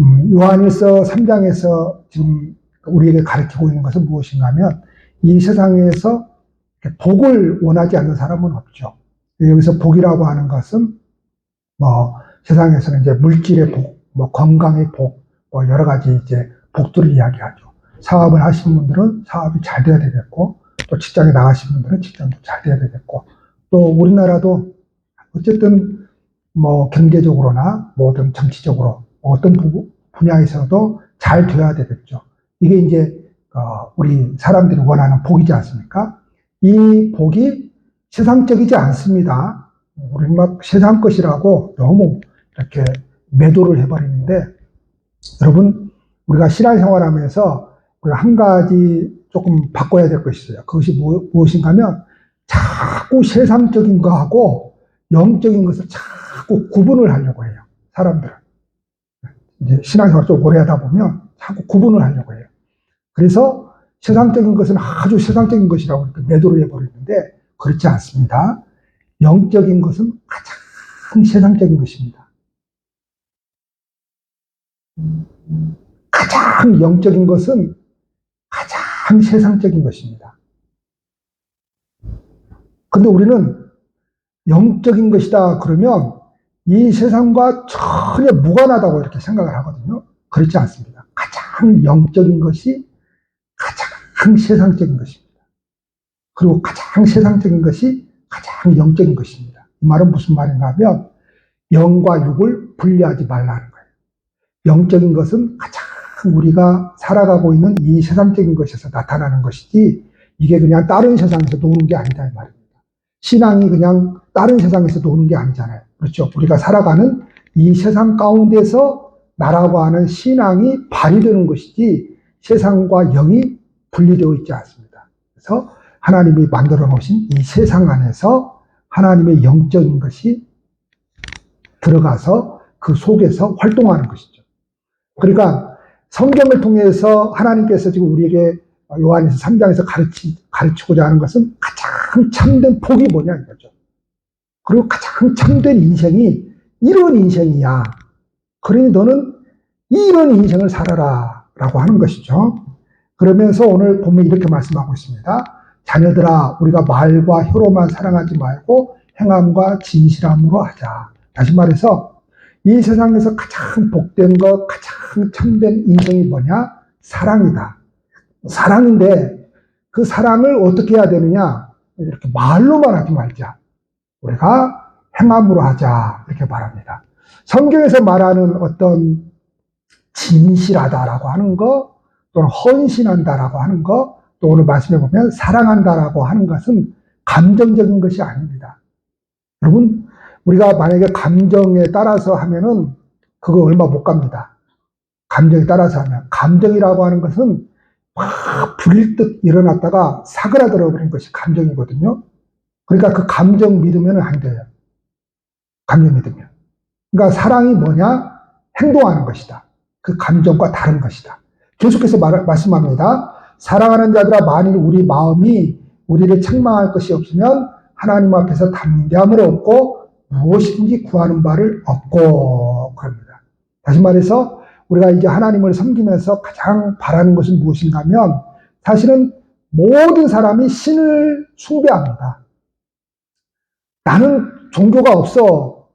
음, 요한일서 3장에서 지금 우리에게 가르치고 있는 것은 무엇인가 하면 이 세상에서 복을 원하지 않는 사람은 없죠. 여기서 복이라고 하는 것은 뭐 세상에서는 이제 물질의 복, 뭐 건강의 복, 뭐 여러 가지 이제 복들을 이야기하죠. 사업을 하시는 분들은 사업이 잘 돼야 되겠고 또 직장에 나가신 분들은 직장도 잘 돼야 되겠고 또 우리나라도 어쨌든 뭐 경제적으로나 뭐든 정치적으로 어떤 부- 분야에서도 잘 돼야 되겠죠. 이게 이제 어, 우리 사람들이 원하는 복이지 않습니까? 이 복이 세상적이지 않습니다. 우리 막 세상 것이라고 너무 이렇게 매도를 해버리는데 여러분 우리가 신앙 생활하면서 우리가 한 가지 조금 바꿔야 될 것이 있어요. 그것이 무, 무엇인가 하면 자꾸 세상적인 거하고 영적인 것을 자꾸 구분을 하려고 해요. 사람들은. 신앙생활 좀 오래 하다 보면 자꾸 구분을 하려고 해요. 그래서 세상적인 것은 아주 세상적인 것이라고 매도를 해버리는데 그렇지 않습니다. 영적인 것은 가장 세상적인 것입니다. 가장 영적인 것은 가장 세상적인 것입니다. 근데 우리는 영적인 것이다 그러면 이 세상과 전혀 무관하다고 이렇게 생각을 하거든요. 그렇지 않습니다. 가장 영적인 것이 가장 세상적인 것입니다. 그리고 가장 세상적인 것이 가장 영적인 것입니다. 이 말은 무슨 말인가 하면 영과 육을 분리하지 말라는 거예요. 영적인 것은 가장 우리가 살아가고 있는 이 세상적인 것에서 나타나는 것이지 이게 그냥 다른 세상에서 노는 게 아니다 이 말입니다. 신앙이 그냥 다른 세상에서 노는 게 아니잖아요. 그렇죠. 우리가 살아가는 이 세상 가운데서 나라고 하는 신앙이 발휘되는 것이지 세상과 영이 분리되어 있지 않습니다. 그래서 하나님이 만들어 놓으신 이 세상 안에서 하나님의 영적인 것이 들어가서 그 속에서 활동하는 것이죠. 그러니까 성경을 통해서 하나님께서 지금 우리에게 요한에서 3장에서 가르치, 가르치고자 하는 것은 가장 참된 복이 뭐냐 이거죠. 그리고 가장 참된 인생이 이런 인생이야. 그러니 너는 이런 인생을 살아라. 라고 하는 것이죠. 그러면서 오늘 보면 이렇게 말씀하고 있습니다. 자녀들아, 우리가 말과 혀로만 사랑하지 말고 행함과 진실함으로 하자. 다시 말해서 이 세상에서 가장 복된 것, 가장 참된 인생이 뭐냐? 사랑이다. 사랑인데 그 사랑을 어떻게 해야 되느냐? 이렇게 말로만 하지 말자. 우리가 행함으로 하자. 이렇게 말합니다. 성경에서 말하는 어떤 진실하다라고 하는 것, 또는 헌신한다라고 하는 것, 또 오늘 말씀해 보면 사랑한다라고 하는 것은 감정적인 것이 아닙니다. 여러분, 우리가 만약에 감정에 따라서 하면은 그거 얼마 못 갑니다. 감정에 따라서 하면. 감정이라고 하는 것은 막 불릴 듯 일어났다가 사그라들어 버린 것이 감정이거든요. 그러니까 그 감정 믿으면 안 돼요. 감정 믿으면. 그러니까 사랑이 뭐냐? 행동하는 것이다. 그 감정과 다른 것이다. 계속해서 말, 말씀합니다. 사랑하는 자들아 만일 우리 마음이 우리를 책망할 것이 없으면 하나님 앞에서 담대함을 얻고 무엇이든지 구하는 바를 얻고 그럽니다. 다시 말해서 우리가 이제 하나님을 섬기면서 가장 바라는 것은 무엇인가 하면 사실은 모든 사람이 신을 숭배합니다. 나는 종교가 없어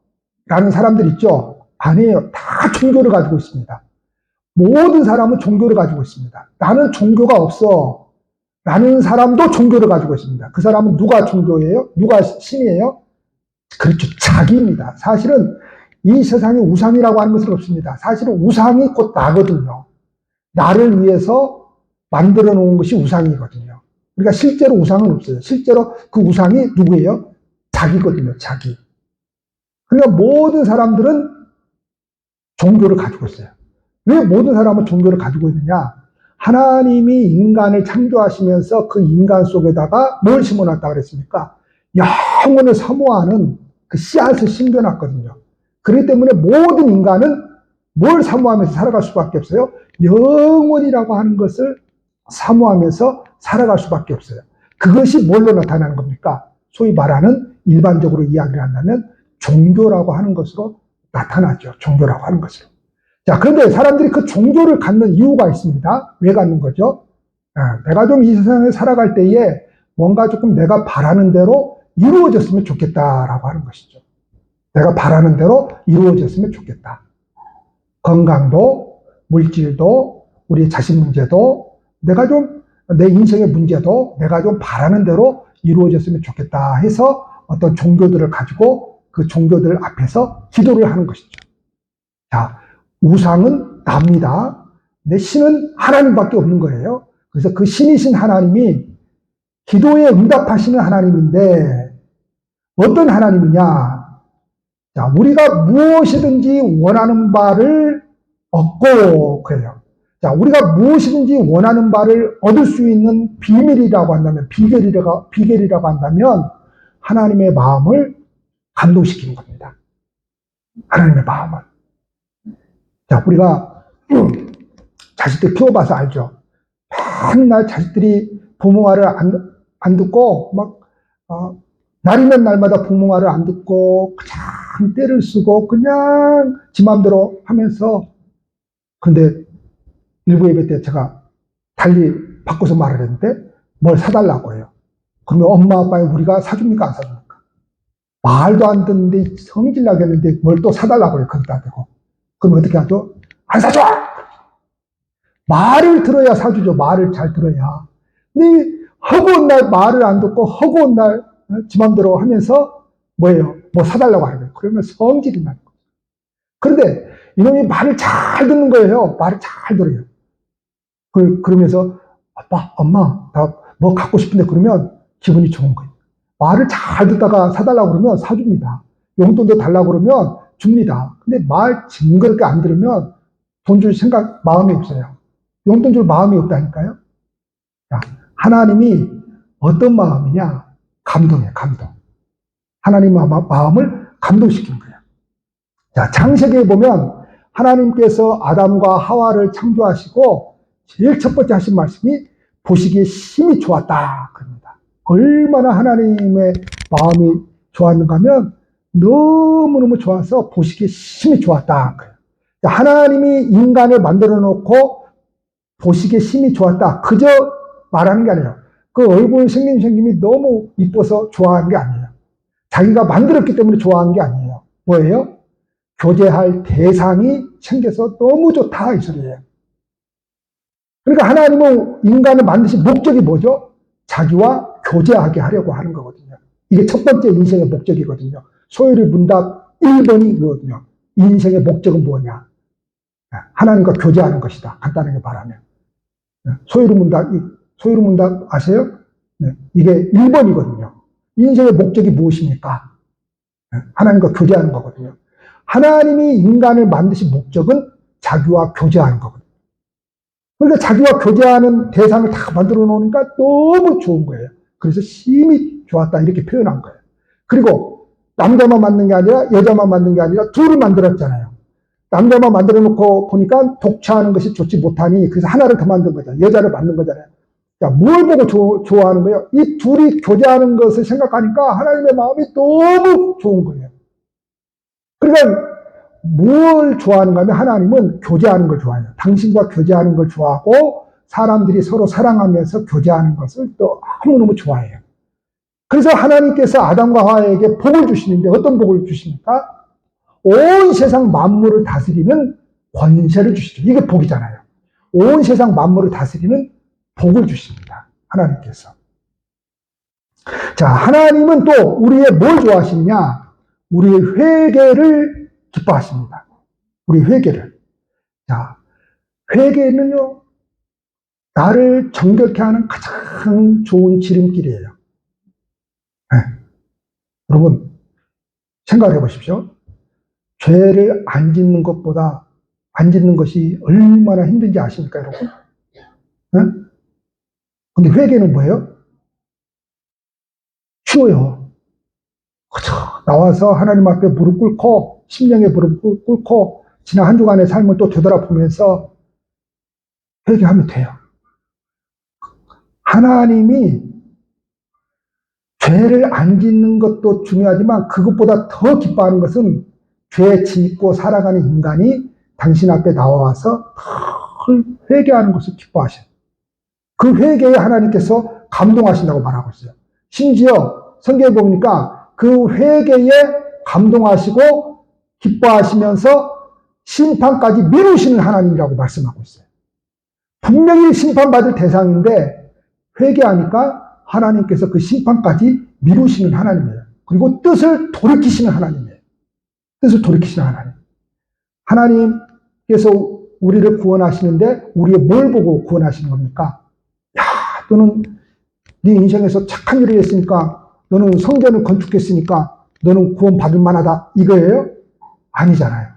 라는 사람들 있죠? 아니에요. 다 종교를 가지고 있습니다. 모든 사람은 종교를 가지고 있습니다. 나는 종교가 없어. 라는 사람도 종교를 가지고 있습니다. 그 사람은 누가 종교예요? 누가 신이에요? 그렇죠. 자기입니다. 사실은 이 세상에 우상이라고 하는 것은 없습니다. 사실은 우상이 곧 나거든요. 나를 위해서 만들어 놓은 것이 우상이거든요. 그러니까 실제로 우상은 없어요. 실제로 그 우상이 누구예요? 자기거든요. 자기. 그러니까 모든 사람들은 종교를 가지고 있어요. 왜 모든 사람은 종교를 가지고 있느냐? 하나님이 인간을 창조하시면서 그 인간 속에다가 뭘 심어놨다 그랬습니까? 영원을 사모하는 그 씨앗을 심겨놨거든요. 그렇기 때문에 모든 인간은 뭘 사모하면서 살아갈 수밖에 없어요? 영원이라고 하는 것을 사모하면서 살아갈 수밖에 없어요. 그것이 뭘로 나타나는 겁니까? 소위 말하는 일반적으로 이야기를 한다면 종교라고 하는 것으로 나타나죠. 종교라고 하는 것으로. 자, 그런데 사람들이 그 종교를 갖는 이유가 있습니다. 왜 갖는 거죠? 아, 내가 좀 이 세상에 살아갈 때에 뭔가 조금 내가 바라는 대로 이루어졌으면 좋겠다라고 하는 것이죠. 내가 바라는 대로 이루어졌으면 좋겠다. 건강도, 물질도, 우리 자신 문제도, 내가 좀, 내 인생의 문제도 내가 좀 바라는 대로 이루어졌으면 좋겠다 해서 어떤 종교들을 가지고 그 종교들 앞에서 기도를 하는 것이죠. 자, 우상은 납니다. 내 신은 하나님밖에 없는 거예요. 그래서 그 신이신 하나님이 기도에 응답하시는 하나님인데 어떤 하나님이냐? 자, 우리가 무엇이든지 원하는 바를 얻고 그래요. 자, 우리가 무엇이든지 원하는 바를 얻을 수 있는 비밀이라고 한다면 비결이라고 비결이라고 한다면 하나님의 마음을 감동시키는 겁니다. 하나님의 마음을. 자, 우리가 자식들 키워봐서 알죠. 맨날 자식들이 부모 말을 안, 안 듣고, 막, 어, 날이면 날마다 부모 말을 안 듣고, 그냥 때를 쓰고, 그냥 지 마음대로 하면서, 근데 일부 예배 때 제가 달리 바꿔서 말을 했는데, 뭘 사달라고 해요. 그러면 엄마, 아빠에 우리가 사줍니까? 안 사줍니까? 말도 안 듣는데 성질 나겠는데 뭘 또 사달라고 해요. 거기다 대고. 그럼 어떻게 하죠? 안 사줘! 말을 들어야 사주죠. 말을 잘 들어야. 근데 허구한 날 말을 안 듣고 허구한 날 어, 지맘대로 하면서 뭐예요? 뭐 사달라고 하는 거예요. 그러면 성질이 나는 거예요. 그런데 이놈이 말을 잘 듣는 거예요. 말을 잘 들어요. 그, 그러면서 아빠, 엄마, 나 뭐 갖고 싶은데 그러면 기분이 좋은 거예요. 말을 잘 듣다가 사달라고 그러면 사줍니다. 용돈도 달라고 그러면 줍니다. 근데 말 징그럽게 안 들으면 돈 줄 생각, 마음이 없어요. 용돈 줄 마음이 없다니까요. 자, 하나님이 어떤 마음이냐? 감동이에요, 감동. 하나님 마음을 감동시키는 거예요. 자, 창세기에 보면 하나님께서 아담과 하와를 창조하시고 제일 첫 번째 하신 말씀이 보시기에 힘이 좋았다. 얼마나 하나님의 마음이 좋았는가 하면 너무너무 좋아서 보시기에 힘이 좋았다. 하나님이 인간을 만들어 놓고 보시기에 힘이 좋았다. 그저 말하는 게 아니에요. 그 얼굴 생긴 생김이 너무 이뻐서 좋아하는 게 아니에요. 자기가 만들었기 때문에 좋아하는 게 아니에요. 뭐예요? 교제할 대상이 생겨서 너무 좋다 이 소리예요. 그러니까 하나님은 인간을 만드신 목적이 뭐죠? 자기와 교제하게 하려고 하는 거거든요. 이게 첫 번째 인생의 목적이거든요. 소요리 문답 1번이 이거거든요. 인생의 목적은 뭐냐? 하나님과 교제하는 것이다. 간단하게 말하면. 소요리 문답, 소요리 문답 아세요? 네. 이게 1번이거든요. 인생의 목적이 무엇입니까? 하나님과 교제하는 거거든요. 하나님이 인간을 만드신 목적은 자기와 교제하는 거거든요. 그러니까 자기와 교제하는 대상을 다 만들어 놓으니까 너무 좋은 거예요. 그래서 심히 좋았다 이렇게 표현한 거예요. 그리고 남자만 만든 게 아니라 여자만 만든 게 아니라 둘을 만들었잖아요. 남자만 만들어 놓고 보니까 독차하는 것이 좋지 못하니 그래서 하나를 더 만든 거잖아요. 여자를 만든 거잖아요. 자, 뭘 보고 조, 좋아하는 거예요? 이 둘이 교제하는 것을 생각하니까 하나님의 마음이 너무 좋은 거예요. 그러니까 뭘 좋아하는가 하면 하나님은 교제하는 걸 좋아해요. 당신과 교제하는 걸 좋아하고 사람들이 서로 사랑하면서 교제하는 것을 또 너무너무 좋아해요. 그래서 하나님께서 아담과 하와에게 복을 주시는데 어떤 복을 주십니까? 온 세상 만물을 다스리는 권세를 주시죠. 이게 복이잖아요. 온 세상 만물을 다스리는 복을 주십니다. 하나님께서. 자, 하나님은 또 우리의 뭘 좋아하시느냐? 우리의 회개를 기뻐하십니다. 우리 회개를. 자, 회개는요, 나를 정결케 하는 가장 좋은 지름길이에요. 네. 여러분, 생각해 보십시오. 죄를 안 짓는 것보다 안 짓는 것이 얼마나 힘든지 아십니까, 여러분? 네? 근데 회개는 뭐예요? 쉬워요. 그쵸. 나와서 하나님 앞에 무릎 꿇고, 심령의 무릎 꿇고, 지난 한 주간의 삶을 또 되돌아보면서 회개하면 돼요. 하나님이 죄를 안 짓는 것도 중요하지만 그것보다 더 기뻐하는 것은 죄 짓고 살아가는 인간이 당신 앞에 나와서 늘 회개하는 것을 기뻐하셔요. 그 회개에 하나님께서 감동하신다고 말하고 있어요. 심지어 성경에 보니까 그 회개에 감동하시고 기뻐하시면서 심판까지 미루시는 하나님이라고 말씀하고 있어요. 분명히 심판받을 대상인데 회개하니까 하나님께서 그 심판까지 미루시는 하나님이에요. 그리고 뜻을 돌이키시는 하나님이에요. 뜻을 돌이키시는 하나님. 하나님께서 우리를 구원하시는데 우리의 뭘 보고 구원하시는 겁니까? 야, 너는 네 인생에서 착한 일을 했으니까 너는 성전을 건축했으니까 너는 구원받을 만하다. 이거예요? 아니잖아요.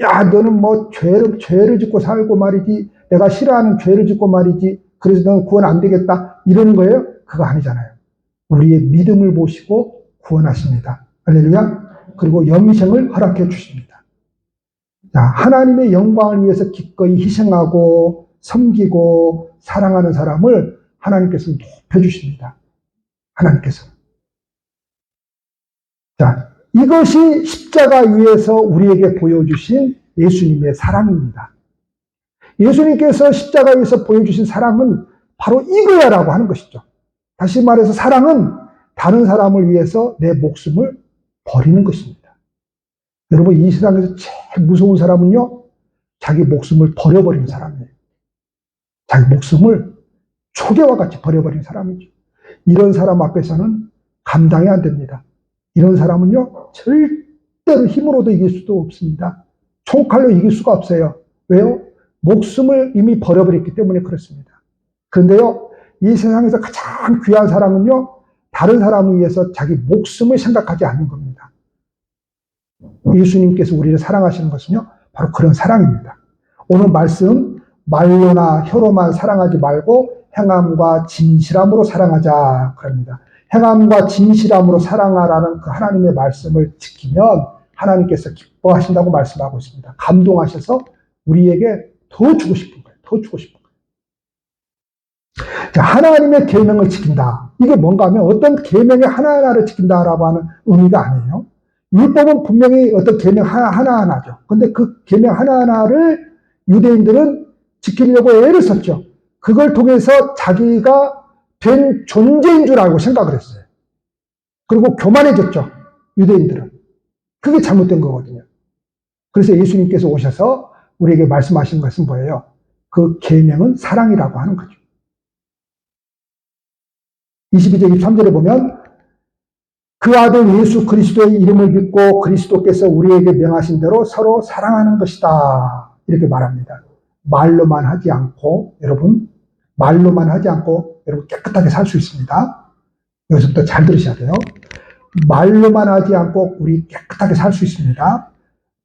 야, 너는 뭐 죄를, 죄를 짓고 살고 말이지. 내가 싫어하는 죄를 짓고 말이지. 그래서 너는 구원 안 되겠다. 이러는 거예요? 그거 아니잖아요. 우리의 믿음을 보시고 구원하십니다. 할렐루야. 그리고 영생을 허락해 주십니다. 자, 하나님의 영광을 위해서 기꺼이 희생하고 섬기고 사랑하는 사람을 하나님께서 높여주십니다. 하나님께서. 자, 이것이 십자가 위에서 우리에게 보여주신 예수님의 사랑입니다. 예수님께서 십자가 위에서 보여주신 사랑은 바로 이거야라고 하는 것이죠. 다시 말해서 사랑은 다른 사람을 위해서 내 목숨을 버리는 것입니다. 여러분, 이 세상에서 제일 무서운 사람은요, 자기 목숨을 버려버리는 사람이에요. 자기 목숨을 초계와 같이 버려버린 사람이죠. 이런 사람 앞에서는 감당이 안 됩니다. 이런 사람은요, 절대로 힘으로도 이길 수도 없습니다. 총칼로 이길 수가 없어요. 왜요? 목숨을 이미 버려버렸기 때문에 그렇습니다. 그런데요, 이 세상에서 가장 귀한 사람은요, 다른 사람을 위해서 자기 목숨을 생각하지 않는 겁니다. 예수님께서 우리를 사랑하시는 것은요, 바로 그런 사랑입니다. 오늘 말씀, 말로나 혀로만 사랑하지 말고 행함과 진실함으로 사랑하자. 그럽니다. 행함과 진실함으로 사랑하라는 그 하나님의 말씀을 지키면 하나님께서 기뻐하신다고 말씀하고 있습니다. 감동하셔서 우리에게 더 주고 싶은 거예요. 더 주고 싶은 거예요. 자, 하나님의 계명을 지킨다. 이게 뭔가 하면 어떤 계명의 하나하나를 지킨다라고 하는 의미가 아니에요. 율법은 분명히 어떤 계명 하나하나죠. 근데 그 계명 하나하나를 유대인들은 지키려고 애를 썼죠. 그걸 통해서 자기가 된 존재인 줄 알고 생각을 했어요. 그리고 교만해졌죠. 유대인들은. 그게 잘못된 거거든요. 그래서 예수님께서 오셔서 우리에게 말씀하신 것은 뭐예요? 그 계명은 사랑이라고 하는 거죠. 22절 23절에 보면 그 아들 예수 그리스도의 이름을 믿고 그리스도께서 우리에게 명하신 대로 서로 사랑하는 것이다. 이렇게 말합니다. 말로만 하지 않고 여러분 말로만 하지 않고 여러분 깨끗하게 살 수 있습니다. 여기서부터 잘 들으셔야 돼요. 말로만 하지 않고 우리 깨끗하게 살 수 있습니다.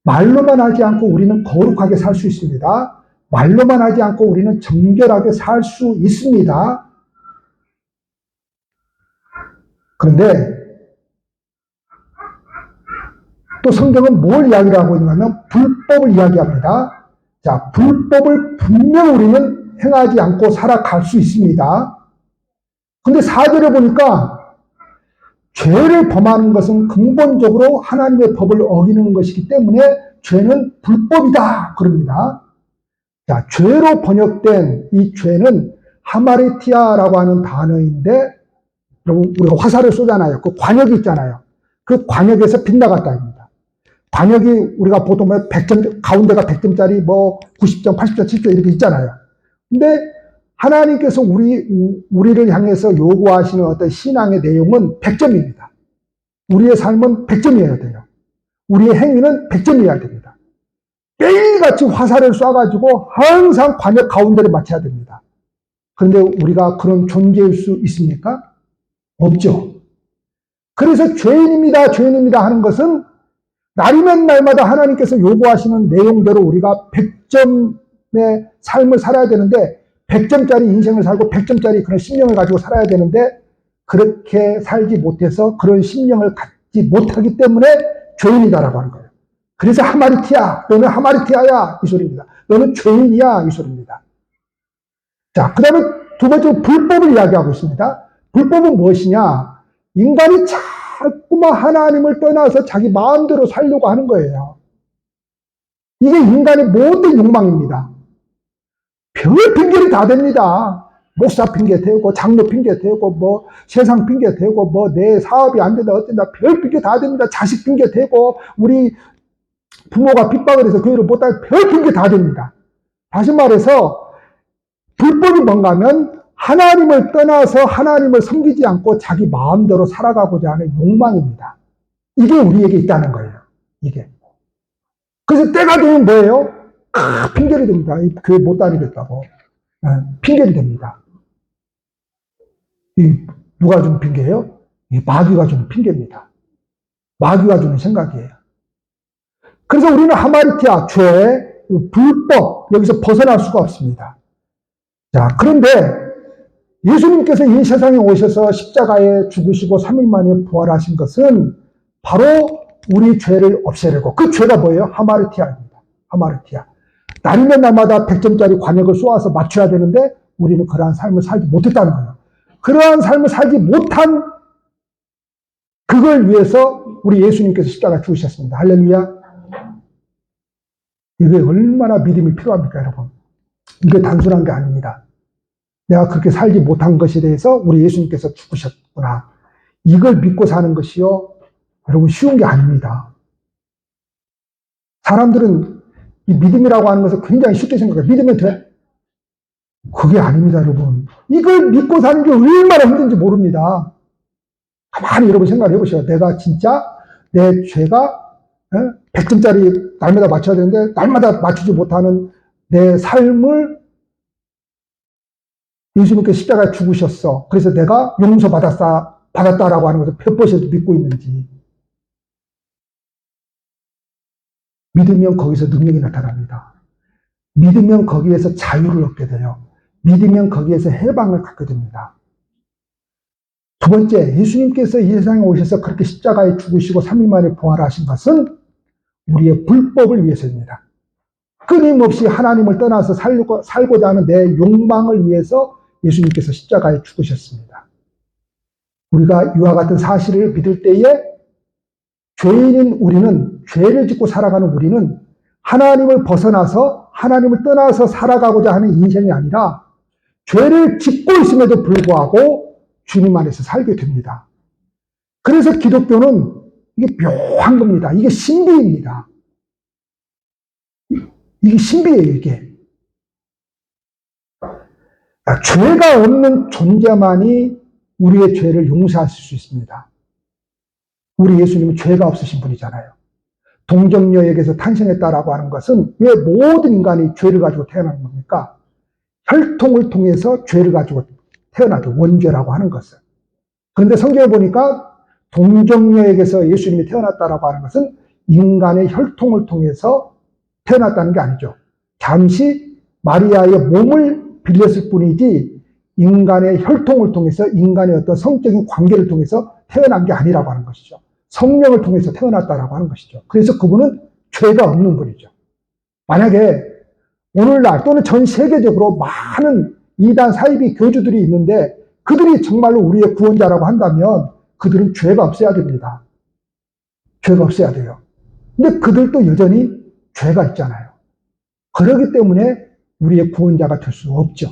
말로만 하지 않고 우리는 거룩하게 살 수 있습니다. 말로만 하지 않고 우리는 정결하게 살 수 있습니다. 그런데 또 성경은 뭘 이야기를 하고 있냐면 불법을 이야기합니다. 자, 불법을 분명 우리는 행하지 않고 살아갈 수 있습니다. 근데 사절을 보니까 죄를 범하는 것은 근본적으로 하나님의 법을 어기는 것이기 때문에 죄는 불법이다. 그럽니다. 자, 죄로 번역된 이 죄는 하마리티아라고 하는 단어인데, 여러분, 우리가 화살을 쏘잖아요. 그 관역이 있잖아요. 그 관역에서 빗나갔다입니다. 관역이 우리가 보통 100점, 뭐 가운데가 100점짜리 뭐 90점, 80점, 70점 이렇게 있잖아요. 근데 하나님께서 우리, 우리를 향해서 요구하시는 어떤 신앙의 내용은 100점입니다. 우리의 삶은 100점이어야 돼요. 우리의 행위는 100점이어야 됩니다. 매일같이 화살을 쏴가지고 항상 관역 가운데를 맞춰야 됩니다. 그런데 우리가 그런 존재일 수 있습니까? 없죠. 그래서 죄인입니다, 죄인입니다 하는 것은 날이면 날마다 하나님께서 요구하시는 내용대로 우리가 100점의 삶을 살아야 되는데 100점짜리 인생을 살고 100점짜리 그런 심령을 가지고 살아야 되는데 그렇게 살지 못해서 그런 심령을 갖지 못하기 때문에 죄인이다라고 하는 거예요. 그래서 하마리티야, 너는 하마리티아야 이 소리입니다. 너는 죄인이야 이 소리입니다. 자, 그 다음에 두 번째 불법을 이야기하고 있습니다. 불법은 무엇이냐? 인간이 자꾸만 하나님을 떠나서 자기 마음대로 살려고 하는 거예요. 이게 인간의 모든 욕망입니다. 별 핑계를 다 댑니다. 목사 핑계 대고, 장로 핑계 대고, 뭐, 세상 핑계 대고, 뭐, 내 사업이 안 된다, 어쩐다, 별 핑계 다 됩니다. 자식 핑계 대고, 우리 부모가 핍박을 해서 교회를 못하게 별 핑계 다 됩니다. 다시 말해서, 불법이 뭔가 하면, 하나님을 떠나서 하나님을 섬기지 않고 자기 마음대로 살아가고자 하는 욕망입니다. 이게 우리에게 있다는 거예요. 이게. 그래서 때가 되면 뭐예요? 아, 핑계를 댑니다. 이 교회 못 다니겠다고. 아, 핑계를 댑니다. 이 누가 주는 핑계예요? 이 마귀가 주는 핑계입니다. 마귀가 주는 생각이에요. 그래서 우리는 하마리티아, 죄, 불법, 여기서 벗어날 수가 없습니다. 자, 그런데 예수님께서 이 세상에 오셔서 십자가에 죽으시고 3일 만에 부활하신 것은 바로 우리 죄를 없애려고. 그 죄가 뭐예요? 하마르티아입니다. 하마르티아. 날이면 날마다 100점짜리 관역을 쏘아서 맞춰야 되는데 우리는 그러한 삶을 살지 못했다는 거예요. 그러한 삶을 살지 못한 그걸 위해서 우리 예수님께서 십자가 죽으셨습니다. 할렐루야. 이게 얼마나 믿음이 필요합니까, 여러분? 이게 단순한 게 아닙니다. 내가 그렇게 살지 못한 것에 대해서 우리 예수님께서 죽으셨구나. 이걸 믿고 사는 것이요. 여러분 쉬운 게 아닙니다. 사람들은 이 믿음이라고 하는 것을 굉장히 쉽게 생각해요. 믿으면 돼? 그게 아닙니다, 여러분. 이걸 믿고 사는 게 얼마나 힘든지 모릅니다. 가만히 여러분 생각해 보세요. 내가 진짜 내 죄가 100점짜리 날마다 맞춰야 되는데 날마다 맞추지 못하는 내 삶을 예수님께서 십자가에 죽으셨어. 그래서 내가 용서받았다, 받았다라고 하는 것을 몇 믿고 있는지. 믿으면 거기서 능력이 나타납니다. 믿으면 거기에서 자유를 얻게 돼요. 믿으면 거기에서 해방을 갖게 됩니다. 두 번째, 예수님께서 이 세상에 오셔서 그렇게 십자가에 죽으시고 3일 만에 부활하신 것은 우리의 불법을 위해서입니다. 끊임없이 하나님을 떠나서 살고, 살고자 하는 내 욕망을 위해서 예수님께서 십자가에 죽으셨습니다. 우리가 이와 같은 사실을 믿을 때에 죄인인 우리는 죄를 짓고 살아가는 우리는 하나님을 벗어나서 하나님을 떠나서 살아가고자 하는 인생이 아니라 죄를 짓고 있음에도 불구하고 주님 안에서 살게 됩니다. 그래서 기독교는 이게 묘한 겁니다. 이게 신비입니다. 이게 신비예요, 이게. 죄가 없는 존재만이 우리의 죄를 용서할 수 있습니다. 우리 예수님은 죄가 없으신 분이잖아요. 동정녀에게서 탄생했다라고 하는 것은 왜 모든 인간이 죄를 가지고 태어나는 겁니까? 혈통을 통해서 죄를 가지고 태어나죠. 원죄라고 하는 것은. 그런데 성경에 보니까 동정녀에게서 예수님이 태어났다라고 하는 것은 인간의 혈통을 통해서 태어났다는 게 아니죠. 잠시 마리아의 몸을 빌렸을 뿐이지 인간의 혈통을 통해서 인간의 어떤 성적인 관계를 통해서 태어난 게 아니라고 하는 것이죠. 성령을 통해서 태어났다라고 하는 것이죠. 그래서 그분은 죄가 없는 분이죠. 만약에 오늘날 또는 전 세계적으로 많은 이단 사이비 교주들이 있는데 그들이 정말로 우리의 구원자라고 한다면 그들은 죄가 없어야 됩니다. 죄가 없어야 돼요. 근데 그들도 여전히 죄가 있잖아요. 그러기 때문에 우리의 구원자가 될 수 없죠.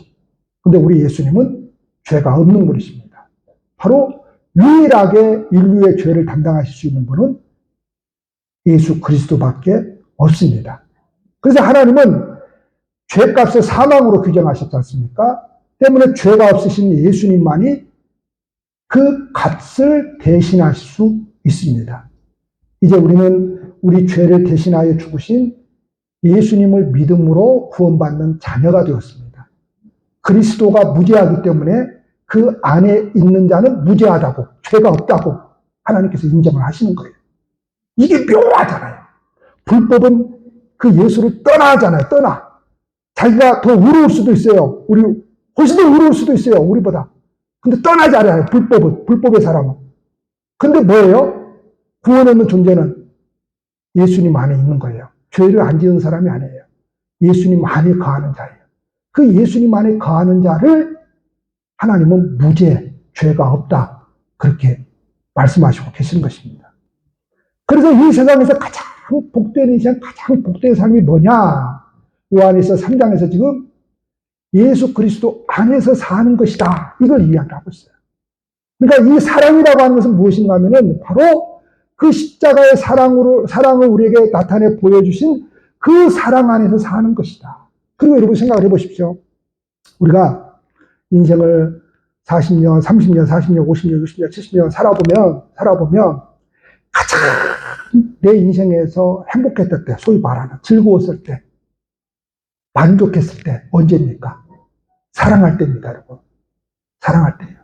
근데 우리 예수님은 죄가 없는 분이십니다. 바로 유일하게 인류의 죄를 담당하실 수 있는 분은 예수 그리스도밖에 없습니다. 그래서 하나님은 죄값을 사망으로 규정하셨지 않습니까? 때문에 죄가 없으신 예수님만이 그 값을 대신할 수 있습니다. 이제 우리는 우리 죄를 대신하여 죽으신 예수님을 믿음으로 구원받는 자녀가 되었습니다. 그리스도가 무죄하기 때문에 그 안에 있는 자는 무죄하다고, 죄가 없다고 하나님께서 인정을 하시는 거예요. 이게 묘하잖아요. 불법은 그 예수를 떠나잖아요. 떠나. 자기가 더 의로울 수도 있어요. 우리 훨씬 더 의로울 수도 있어요. 우리보다. 근데 떠나지 않아요. 불법은. 불법의 사람은. 근데 뭐예요? 구원 없는 존재는 예수님 안에 있는 거예요. 죄를 안 지은 사람이 아니에요. 예수님 안에 거하는 자예요. 그 예수님 안에 거하는 자를 하나님은 무죄, 죄가 없다. 그렇게 말씀하시고 계신 것입니다. 그래서 이 세상에서 가장 복된 인생, 가장 복된 삶이 뭐냐? 요한에서 3장에서 지금 예수 그리스도 안에서 사는 것이다. 이걸 이야기하고 있어요. 그러니까 이 사랑이라고 하는 것은 무엇인가 하면은 바로 그 십자가의 사랑으로, 사랑을 우리에게 나타내 보여주신 그 사랑 안에서 사는 것이다. 그리고 여러분 생각을 해 보십시오. 우리가 인생을 40년, 30년, 40년, 50년, 60년, 70년 살아보면, 살아보면 가장 내 인생에서 행복했을 때, 소위 말하는 즐거웠을 때, 만족했을 때 언제입니까? 사랑할 때입니다, 여러분. 사랑할 때예요.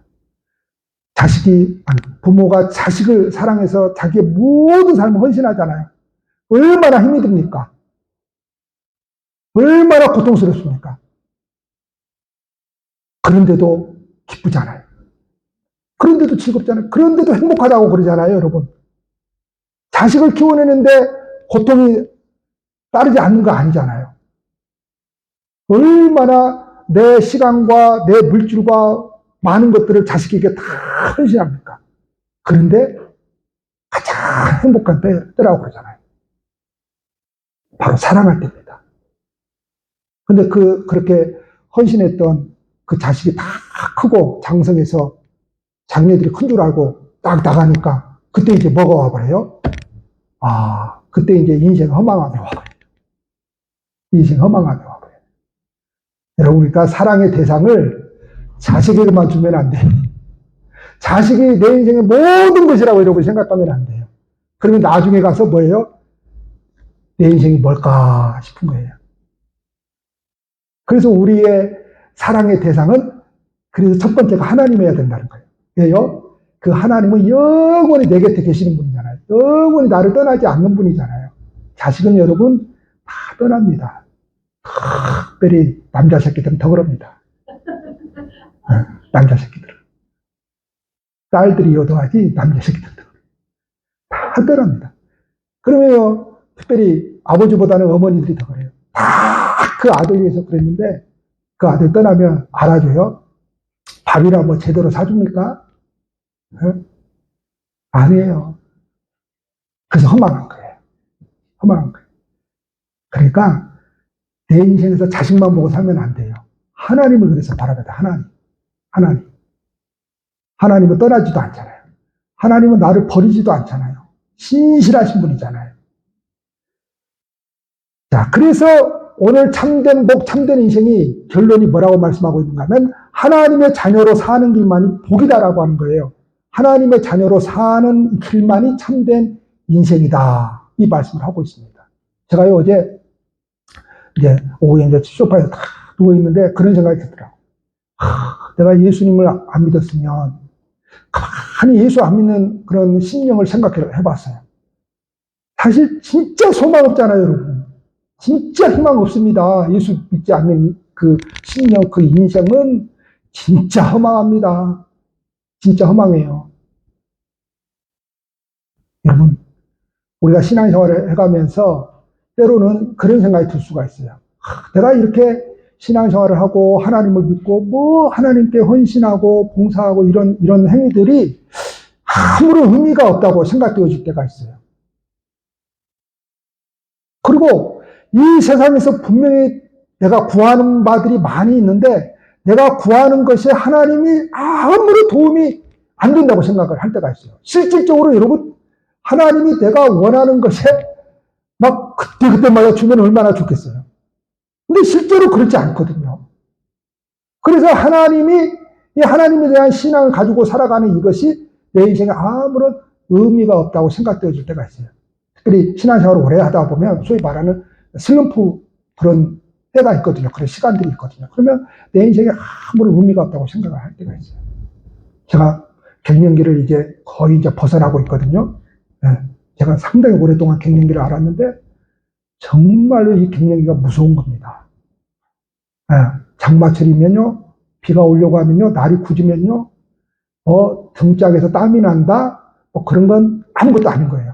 자식이, 아니, 부모가 자식을 사랑해서 자기의 모든 삶을 헌신하잖아요. 얼마나 힘이 듭니까? 얼마나 고통스럽습니까? 그런데도 기쁘잖아요. 그런데도 즐겁잖아요. 그런데도 행복하다고 그러잖아요, 여러분. 자식을 키워내는데 고통이 따르지 않는 거 아니잖아요. 얼마나 내 시간과 내 물질과 많은 것들을 자식에게 다 헌신합니까? 그런데 가장 행복한 때라고 그러잖아요. 바로 사랑할 때입니다. 근데 그, 그렇게 헌신했던 그 자식이 다 크고 장성해서 장래들이 큰 줄 알고 딱 나가니까 그때 이제 뭐가 와버려요? 아, 그때 이제 인생 허망함이 와버려요. 인생 허망함이 와버려요. 여러분, 그러니까 사랑의 대상을 자식에게만 주면 안 돼요. 자식이 내 인생의 모든 것이라고 여러분 생각하면 안 돼요. 그러면 나중에 가서 뭐예요? 내 인생이 뭘까 싶은 거예요. 그래서 우리의 사랑의 대상은 그래서 첫 번째가 하나님이어야 된다는 거예요. 왜요? 그 하나님은 영원히 내 곁에 계시는 분이잖아요. 영원히 나를 떠나지 않는 분이잖아요. 자식은 여러분 다 떠납니다. 특별히 남자 새끼들은 더 그럽니다. 남자 새끼들은. 딸들이 요도하지 남자 새끼들은 다 떠납니다. 그러면요, 특별히 아버지보다는 어머니들이 더 그래요. 다 그 아들 위해서 그랬는데 그 아들 떠나면 알아줘요? 밥이나 뭐 제대로 사줍니까? 네? 아니에요. 그래서 허망한 거예요. 허망한 거예요. 그러니까 내 인생에서 자식만 보고 살면 안 돼요. 하나님을 그래서 바라봐야 돼. 하나님. 하나님. 하나님은 떠나지도 않잖아요. 하나님은 나를 버리지도 않잖아요. 신실하신 분이잖아요. 자, 그래서 오늘 참된 복, 참된 인생이 결론이 뭐라고 말씀하고 있는가 하면 하나님의 자녀로 사는 길만이 복이다라고 하는 거예요. 하나님의 자녀로 사는 길만이 참된 인생이다. 이 말씀을 하고 있습니다. 제가요, 어제, 이제, 오후에 이제 소파에 탁 누워있는데 그런 생각이 들더라고요. 하, 내가 예수님을 안 믿었으면, 가만히 예수 안 믿는 그런 심령을 생각해 봤어요. 사실 진짜 소망 없잖아요, 여러분. 진짜 희망 없습니다. 예수 믿지 않는 그 심령, 그 인생은 진짜 허망합니다. 진짜 허망해요. 여러분, 우리가 신앙생활을 해가면서 때로는 그런 생각이 들 수가 있어요. 하, 내가 이렇게 신앙생활을 하고 하나님을 믿고 뭐 하나님께 헌신하고 봉사하고 이런 이런 행위들이 아무런 의미가 없다고 생각되어질 때가 있어요. 그리고 이 세상에서 분명히 내가 구하는 바들이 많이 있는데 내가 구하는 것이 하나님이 아무런 도움이 안 된다고 생각을 할 때가 있어요. 실질적으로 여러분 하나님이 내가 원하는 것에 막 그때그때마다 주면 얼마나 좋겠어요. 근데 실제로 그렇지 않거든요. 그래서 하나님이 이 하나님에 대한 신앙을 가지고 살아가는 이것이 내 인생에 아무런 의미가 없다고 생각되어질 때가 있어요. 특별히 신앙생활을 오래 하다 보면 소위 말하는 슬럼프 그런 때가 있거든요. 그런 시간들이 있거든요. 그러면 내 인생에 아무런 의미가 없다고 생각을 할 때가 있어요. 제가 갱년기를 이제 거의 이제 벗어나고 있거든요. 네. 제가 상당히 오랫동안 갱년기를 알았는데 정말로 이 갱년기가 무서운 겁니다. 네. 장마철이면요, 비가 오려고 하면요, 날이 굳으면요, 뭐 등짝에서 땀이 난다, 뭐 그런 건 아무것도 아닌 거예요.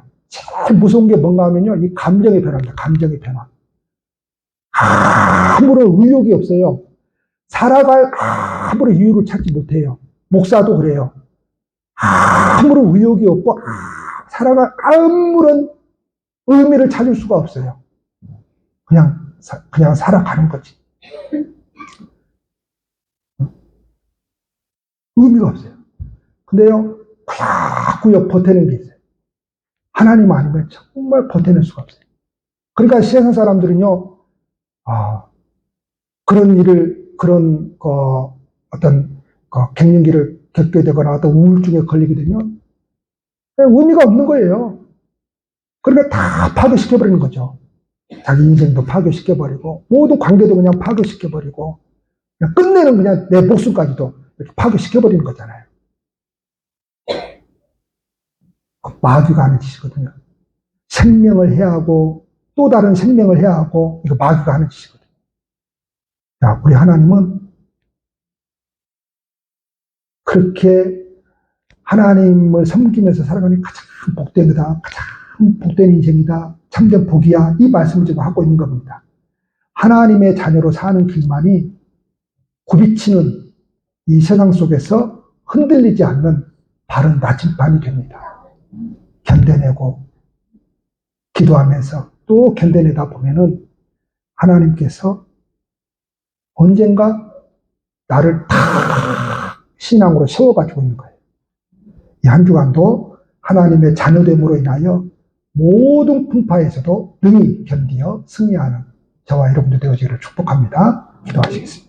제일 무서운 게 뭔가 하면요, 이 감정의 변화입니다. 감정의 변화. 아무런 의욕이 없어요. 살아갈 아무런 이유를 찾지 못해요. 목사도 그래요. 아무런 의욕이 없고, 살아갈 아무런 의미를 찾을 수가 없어요. 그냥, 사- 그냥 살아가는 거지. 의미가 없어요. 근데요, 꾸역꾸역 버티는 게 있어요. 하나님 아니면 정말 버텨낼 수가 없어요. 그러니까 세상 사람들은요, 아, 그런 일을, 그런, 어, 어떤, 그 갱년기를 겪게 되거나 어떤 우울증에 걸리게 되면 의미가 없는 거예요. 그러니까 다 파괴시켜버리는 거죠. 자기 인생도 파괴시켜버리고, 모든 관계도 그냥 파괴시켜버리고, 그냥 끝내는 그냥 내 목숨까지도 이렇게 파괴시켜버리는 거잖아요. 그 마귀가 하는 짓이거든요. 생명을 해하고, 또 다른 생명을 해하고, 이거 마귀가 하는 짓이거든요. 자, 우리 하나님은 그렇게 하나님을 섬기면서 살아가는 가장 복된 거다. 가장 복된 인생이다. 참된 복이야. 이 말씀을 지금 하고 있는 겁니다. 하나님의 자녀로 사는 길만이 굽이치는 이 세상 속에서 흔들리지 않는 바른 나침반이 됩니다. 견뎌내고 기도하면서 또 견뎌내다 보면은 하나님께서 언젠가 나를 다 신앙으로 세워가지고 있는 거예요. 이 한 주간도 하나님의 자녀됨으로 인하여 모든 풍파에서도 능히 견디어 승리하는 저와 여러분들 되어지기를 축복합니다. 기도하시겠습니다.